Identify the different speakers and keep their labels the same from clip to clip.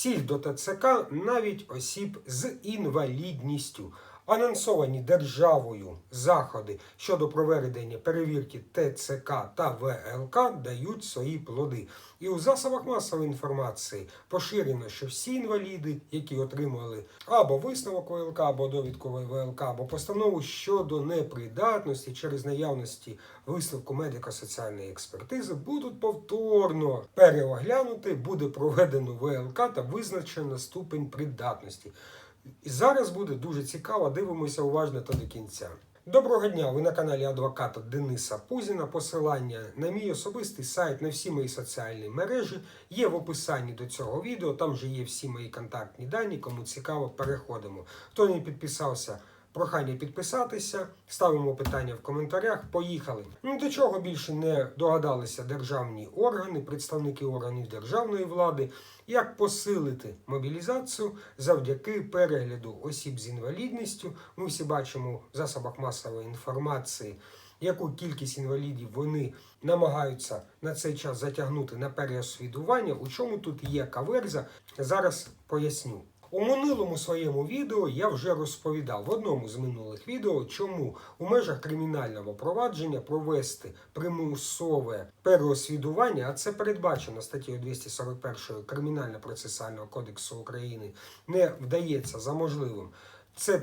Speaker 1: всіх до ТЦК, навіть осіб з інвалідністю. Анонсовані державою заходи щодо проведення перевірки ТЦК та ВЛК дають свої плоди. І у засобах масової інформації поширено, що всі інваліди, які отримали або висновок ВЛК, або довідку ВЛК, або постанову щодо непридатності через наявності висновку медико-соціальної експертизи, будуть повторно переоглянути, буде проведено ВЛК та визначено ступень придатності. І зараз буде дуже цікаво, дивимося уважно та до кінця. Доброго дня! Ви на каналі адвоката Дениса Пузіна. Посилання на мій особистий сайт на всі мої соціальні мережі є в описанні до цього відео. Там же є всі мої контактні дані. Кому цікаво, переходимо. Хто не підписався, прохання підписатися. Ставимо питання в коментарях. Поїхали. Ну до чого більше не догадалися державні органи, представники органів державної влади, як посилити мобілізацію завдяки перегляду осіб з інвалідністю. Ми всі бачимо в засобах масової інформації. Яку кількість інвалідів вони намагаються на цей час затягнути на переосвідування? У чому тут є каверза? Зараз поясню. У минулому своєму відео я вже розповідав в одному з минулих відео, чому у межах кримінального провадження провести примусове переосвідування, а це передбачено статтею 241 Кримінально-процесуального кодексу України, не вдається за можливим. Це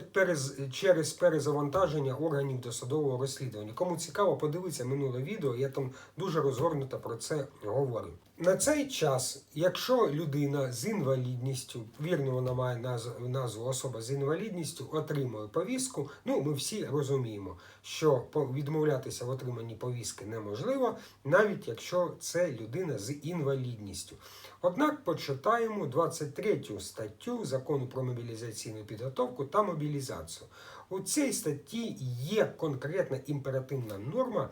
Speaker 1: через перезавантаження органів досудового розслідування. Кому цікаво, подивитися минуле відео, я там дуже розгорнуто про це говорю. На цей час, якщо людина з інвалідністю, вірно, вона має назв- назву особа з інвалідністю, отримує повістку, ну ми всі розуміємо, що відмовлятися в отриманні повістки неможливо, навіть якщо це людина з інвалідністю. Однак почитаємо 23 статтю закону про мобілізаційну підготовку та мобілізацію. У цій статті є конкретна імперативна норма,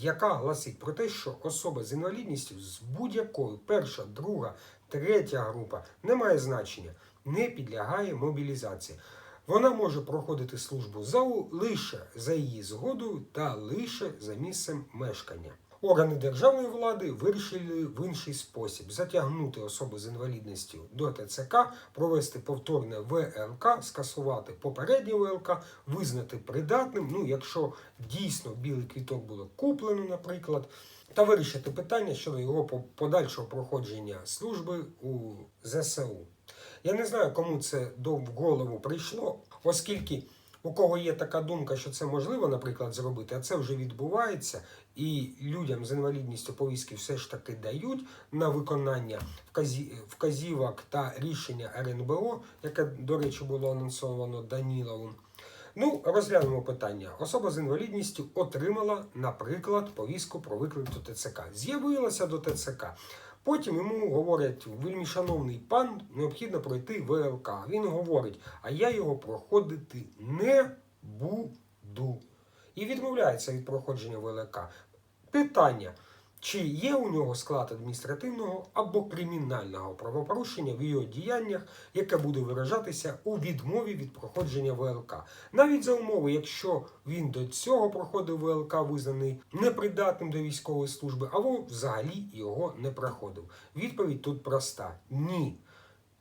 Speaker 1: яка гласить про те, що особа з інвалідністю з будь-якою перша, друга, третя група не має значення, не підлягає мобілізації. Вона може проходити службу ЗАУ лише за її згодою та лише за місцем мешкання. Органи державної влади вирішили в інший спосіб затягнути особу з інвалідністю до ТЦК, провести повторне ВЛК, скасувати попереднє ВЛК, визнати придатним. Ну, якщо дійсно білий квіток було куплено, наприклад, та вирішити питання щодо його по- подальшого проходження служби у ЗСУ. Я не знаю, кому це до в голову прийшло, оскільки у кого є така думка, що це можливо, наприклад, зробити, а це вже відбувається, і людям з інвалідністю повістки все ж таки дають на виконання вказівок та рішення РНБО, яке, до речі, було анонсовано Даніловим. Ну, розглянемо питання. Особа з інвалідністю отримала, наприклад, повістку про виклик до ТЦК. З'явилася до ТЦК. Потім йому говорять, вельми шановний пан, необхідно пройти ВЛК. Він говорить, а я його проходити не буду. І відмовляється від проходження ВЛК. Питання. Чи є у нього склад адміністративного або кримінального правопорушення в його діяннях, яке буде виражатися у відмові від проходження ВЛК? Навіть за умови, якщо він до цього проходив ВЛК, визнаний непридатним до військової служби, або взагалі його не проходив. Відповідь тут проста: ні.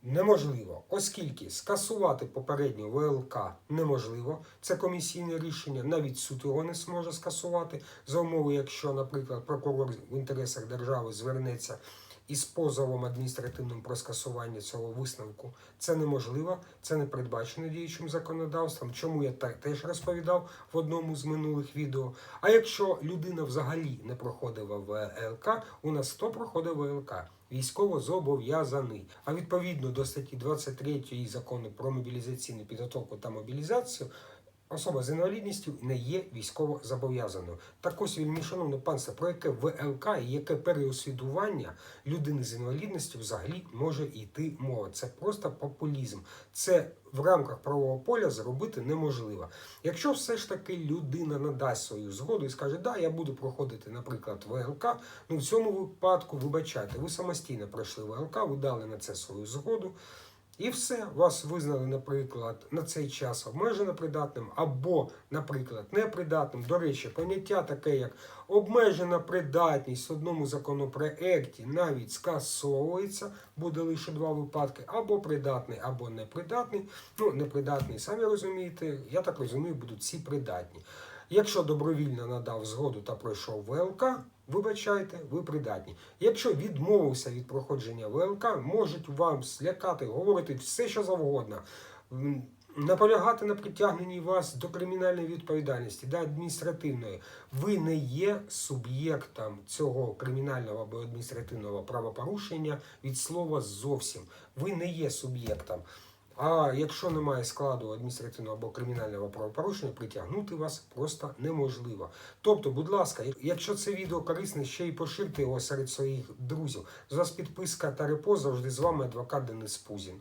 Speaker 1: Неможливо, оскільки скасувати попередню ВЛК неможливо, це комісійне рішення, навіть суд його не зможе скасувати за умови, якщо, наприклад, прокурор в інтересах держави звернеться із позовом адміністративним про скасування цього висновку. Це неможливо, це не передбачено діючим законодавством. Чому я так теж розповідав в одному з минулих відео. А якщо людина взагалі не проходила ВЛК, у нас хто проходив ВЛК? військово зобов'язаний. А відповідно до статті 23 закону про мобілізаційну підготовку та мобілізацію. Особа з інвалідністю не є військово зобов'язаною. Так ось, вельми шановне панство, про яке ВЛК і яке переосвідування людини з інвалідністю взагалі може йти мова. Це просто популізм. Це в рамках правового поля зробити неможливо. Якщо все ж таки людина надасть свою згоду і скаже, да, я буду проходити, наприклад, ВЛК, ну в цьому випадку, вибачайте, ви самостійно пройшли ВЛК, ви дали на це свою згоду. І все, вас визнали, наприклад, на цей час обмежено придатним або, наприклад, непридатним. До речі, поняття таке, як обмежена придатність в одному законопроекті навіть скасовується, буде лише два випадки: або придатний, або непридатний. Ну, непридатний, самі розумієте, я так розумію, будуть всі придатні. Якщо добровільно надав згоду та пройшов ВЛК, вибачайте, ви придатні. Якщо відмовився від проходження ВЛК, можуть вам злякати, говорити все, що завгодно. Наполягати на притягненні вас до кримінальної відповідальності, до адміністративної, ви не є суб'єктом цього кримінального або адміністративного правопорушення від слова зовсім. Ви не є суб'єктом. А якщо немає складу адміністративного або кримінального правопорушення, притягнути вас просто неможливо. Тобто, будь ласка, якщо це відео корисне, ще й поширте його серед своїх друзів. З вас підписка та репост завжди з вами адвокат Денис Пузін.